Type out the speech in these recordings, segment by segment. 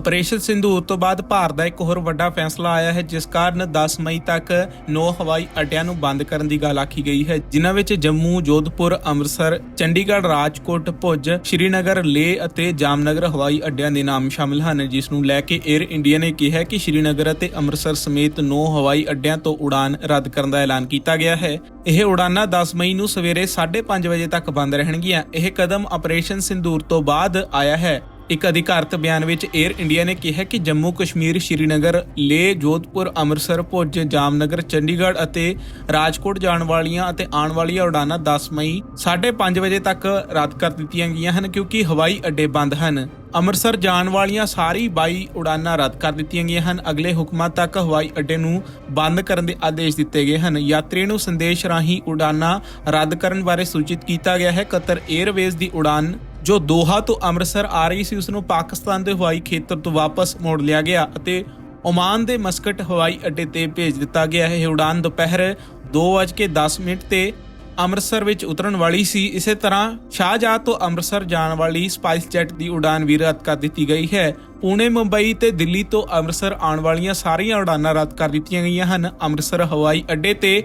Operation Sindoor ਤੋਂ ਬਾਅਦ ਭਾਰਤ ਦਾ ਇੱਕ ਹੋਰ ਵੱਡਾ ਫੈਸਲਾ ਆਇਆ ਹੈ ਜਿਸ ਕਾਰਨ 10 ਮਈ ਤੱਕ 9 ਹਵਾਈ ਅੱਡਿਆਂ ਨੂੰ ਬੰਦ ਕਰਨ ਦੀ ਗੱਲ ਆਖੀ ਗਈ ਹੈ ਜਿਨ੍ਹਾਂ ਵਿੱਚ ਜੰਮੂ, ਜੋਧਪੁਰ, ਅੰਮ੍ਰਿਤਸਰ, ਚੰਡੀਗੜ੍ਹ, ਰਾਜਕੋਟ, ਭੁੱਜ, ਸ਼੍ਰੀਨਗਰ, ਲੇਹ ਅਤੇ ਜਾਮਨਗਰ ਹਵਾਈ ਅੱਡਿਆਂ ਦੇ ਨਾਮ ਸ਼ਾਮਲ ਹਨ ਜਿਸ ਨੂੰ ਲੈ ਕੇ 에ਅਰ ਇੰਡੀਆ ਨੇ ਕਿਹਾ ਕਿ ਸ਼੍ਰੀਨਗਰ ਅਤੇ ਅੰਮ੍ਰਿਤਸਰ ਸਮੇਤ 9 ਹਵਾਈ ਅੱਡਿਆਂ ਤੋਂ ਉਡਾਨ ਰੱਦ ਕਰਨ ਦਾ ਐਲਾਨ ਕੀਤਾ ਗਿਆ ਹੈ। ਇਹ ਉਡਾਨਾਂ 10 ਮਈ ਨੂੰ ਸਵੇਰੇ 5:30 ਵਜੇ ਤੱਕ ਬੰਦ ਰਹਿਣਗੀਆਂ। ਇਹ ਕਦਮ ਆਪਰੇਸ਼ਨ ਸਿੰਧੂਰ ਤੋਂ ਬਾਅਦ ਆਇਆ ਹੈ। ਇੱਕ ਅਧਿਕਾਰਤ ਬਿਆਨ ਵਿੱਚ 에ਅਰ ਇੰਡੀਆ ਨੇ ਕਿਹਾ ਕਿ ਜੰਮੂ ਕਸ਼ਮੀਰ, ਸ਼੍ਰੀਨਗਰ, ਲੇਹ, ਜੋਧਪੁਰ, ਅੰਮ੍ਰਿਤਸਰ, ਭੁੱਜ, ਜਾਮਨਗਰ, ਚੰਡੀਗੜ੍ਹ ਅਤੇ ਰਾਜਕੋਟ ਜਾਣ ਵਾਲੀਆਂ ਅਤੇ ਆਉਣ ਵਾਲੀਆਂ ਉਡਾਨਾਂ 10 ਮਈ 5:30 ਵਜੇ ਤੱਕ ਰੱਦ ਕਰ ਦਿੱਤੀਆਂ ਗਈਆਂ ਹਨ ਕਿਉਂਕਿ ਹਵਾਈ ਅੱਡੇ ਬੰਦ ਹਨ। ਅੰਮ੍ਰਿਤਸਰ ਜਾਣ ਵਾਲੀਆਂ ਸਾਰੀ 22 ਉਡਾਨਾਂ ਰੱਦ ਕਰ ਦਿੱਤੀਆਂ ਗਈਆਂ ਹਨ। ਅਗਲੇ ਹੁਕਮਾਂ ਤੱਕ ਹਵਾਈ ਅੱਡੇ ਨੂੰ ਬੰਦ ਕਰਨ ਦੇ ਆਦੇਸ਼ ਦਿੱਤੇ ਗਏ ਹਨ। ਯਾਤਰੀ ਨੂੰ ਸੰਦੇਸ਼ ਰਾਹੀਂ ਉਡਾਨਾਂ ਰੱਦ ਕਰਨ ਬਾਰੇ ਸੂਚਿਤ ਕੀਤਾ ਗਿਆ ਹੈ। ਕਤਰ 에ਅਰਵੇਜ਼ ਦੀ ਉਡਾਨ ਜੋ ਦੋਹਾ ਤੋਂ ਅੰਮ੍ਰਿਤਸਰ ਆ ਰਹੀ ਸੀ ਉਸ ਨੂੰ ਪਾਕਿਸਤਾਨ ਦੇ ਹਵਾਈ ਖੇਤਰ ਤੋਂ ਵਾਪਸ ਮੋੜ ਲਿਆ ਗਿਆ ਅਤੇ ਓਮਾਨ ਦੇ ਮਸਕਟ ਹਵਾਈ ਅੱਡੇ ਤੇ ਭੇਜ ਦਿੱਤਾ ਗਿਆ। ਹੈ ਇਹ ਉਡਾਨ ਦੁਪਹਿਰ 2:10 ਮਿੰਟ ਤੇ ਅੰਮ੍ਰਿਤਸਰ ਵਿੱਚ ਉਤਰਨ ਵਾਲੀ ਸੀ। ਇਸੇ ਤਰ੍ਹਾਂ ਸ਼ਾਹਜਾਹ ਤੋਂ ਅੰਮ੍ਰਿਤਸਰ ਜਾਣ ਵਾਲੀ ਸਪਾਈਸ ਜੈਟ ਦੀ ਉਡਾਨ ਵੀ ਰੱਦ ਕਰ ਦਿੱਤੀ ਗਈ ਹੈ। ਪੁਣੇ, ਮੁੰਬਈ ਤੇ ਦਿੱਲੀ ਤੋਂ ਅੰਮ੍ਰਿਤਸਰ ਆਉਣ ਵਾਲੀਆਂ ਸਾਰੀਆਂ ਉਡਾਨਾਂ ਰੱਦ ਕਰ ਦਿੱਤੀਆਂ ਗਈਆਂ ਹਨ। ਅੰਮ੍ਰਿਤਸਰ ਹਵਾਈ ਅੱਡੇ ਤੇ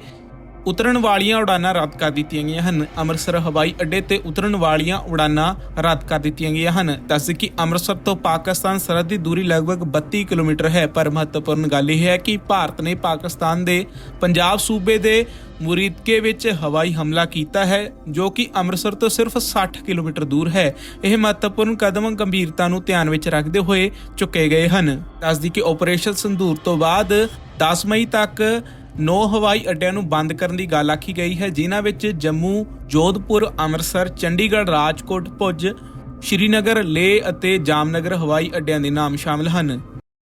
ਉਤਰਨ ਵਾਲੀਆਂ ਉਡਾਨਾਂ ਰੱਦ ਕਰ ਦਿੱਤੀਆਂ ਗਈਆਂ ਹਨ। ਅੰਮ੍ਰਿਤਸਰ, ਹਵਾਈ ਅੱਡੇ ਤੇ ਉਤਰਨ ਵਾਲੀਆਂ ਉਡਾਨਾਂ ਰੱਦ ਕਰ ਦਿੱਤੀਆਂ ਗਈਆਂ ਹਨ। ਦੱਸ ਕਿ ਅੰਮ੍ਰਿਤਸਰ ਤੋਂ ਪਾਕਿਸਤਾਨ ਸਰਹੱਦ ਦੀ ਦੂਰੀ ਲਗਭਗ 32 ਕਿਲੋਮੀਟਰ ਹੈ, ਪਰ ਮਹੱਤਵਪੂਰਨ ਗੱਲ ਇਹ ਹੈ ਕਿ ਭਾਰਤ ਨੇ ਪਾਕਿਸਤਾਨ ਦੇ ਪੰਜਾਬ ਸੂਬੇ ਦੇ ਮੁਰੀਦਕੇ ਵਿੱਚ ਹਵਾਈ ਹਮਲਾ ਕੀਤਾ ਹੈ, ਜੋ ਕਿ ਅੰਮ੍ਰਿਤਸਰ ਤੋਂ ਸਿਰਫ 60 ਕਿਲੋਮੀਟਰ ਦੂਰ ਹੈ। ਇਹ ਮਹੱਤਵਪੂਰਨ ਕਦਮ ਗੰਭੀਰਤਾ ਨੂੰ ਧਿਆਨ ਵਿੱਚ ਰੱਖਦੇ ਹੋਏ ਚੁੱਕੇ ਗਏ ਹਨ। ਦੱਸਦੀ ਕਿ ਆਪਰੇਸ਼ਨ ਸੰਧੂਰ ਤੋਂ ਬਾਅਦ 10 ਮਈ ਤੱਕ 9 ਹਵਾਈ ਅੱਡਿਆਂ ਨੂੰ ਬੰਦ ਕਰਨ ਦੀ ਗੱਲ ਆਖੀ ਗਈ ਹੈ ਜਿਨ੍ਹਾਂ ਵਿੱਚ ਜੰਮੂ, ਜੋਧਪੁਰ, ਅੰਮ੍ਰਿਤਸਰ, ਚੰਡੀਗੜ੍ਹ, ਰਾਜਕੋਟ, ਭੁੱਜ, ਸ਼੍ਰੀਨਗਰ, ਲੇਹ ਅਤੇ ਜਾਮਨਗਰ ਹਵਾਈ ਅੱਡਿਆਂ ਦੇ ਨਾਮ ਸ਼ਾਮਲ ਹਨ।